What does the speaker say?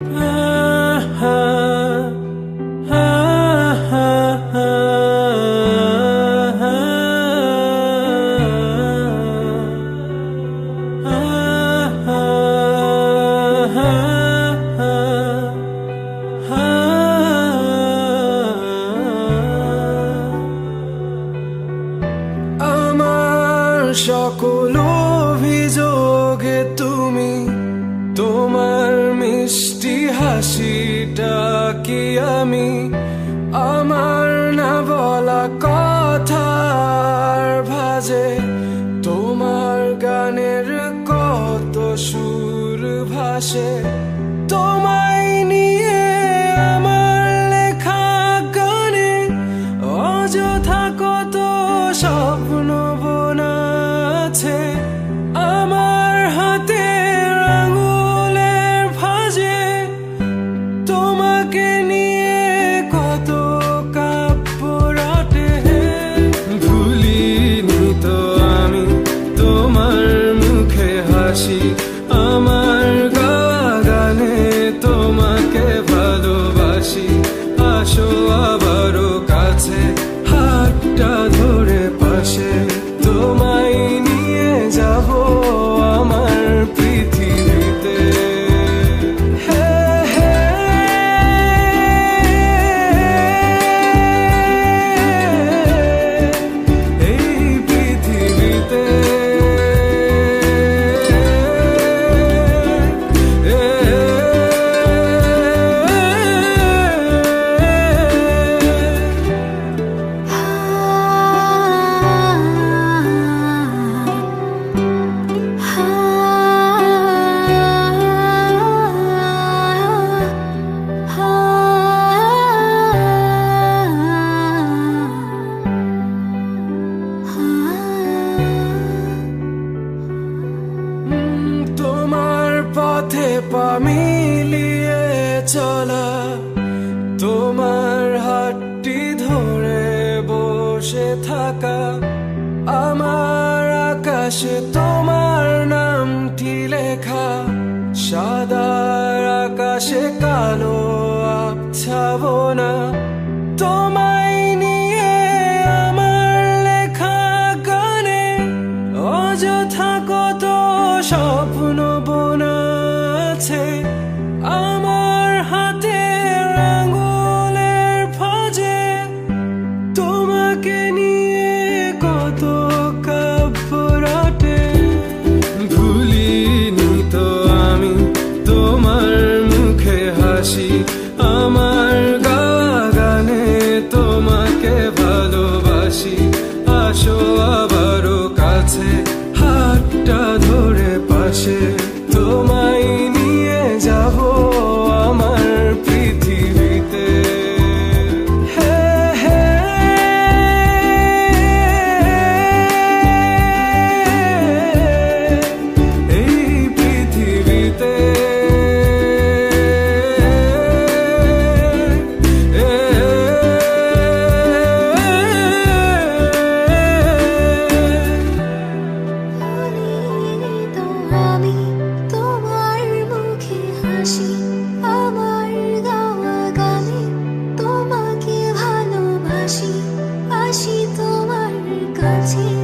আমার হাসিটা কি আমি? আমার না বলা কথার ভাজে। তোমার গানের কত সুর ভাসে। তোমায় নিয়ে আমার লেখা গানে অযথা কত স্বপ্ন বোনা পথে পামিলিয়ে চলা, তোমার হাতটি ধরে বসে থাকা, আমার আকাশে তোমার নামটি লেখা সাদার আকাশে কালো আবছাব না, তোমায় নিয়ে আমার লেখা গানে অযথা কত স্বপ্ন বোনা। আছে আমার হাতে আঙুলের ভাজে। তোমাকে নিয়ে কত কাপড়াটে ভুলিনি তো আমি তোমার মুখে হাসি। আমার গাগানে তোমাকে ভালোবাসি। আসো আবারও কাছে। আমি তোমার মুখে হাসি আমার গাওয়া গানে তোমাকে ভালোবাসি আসি তোমার কাছে।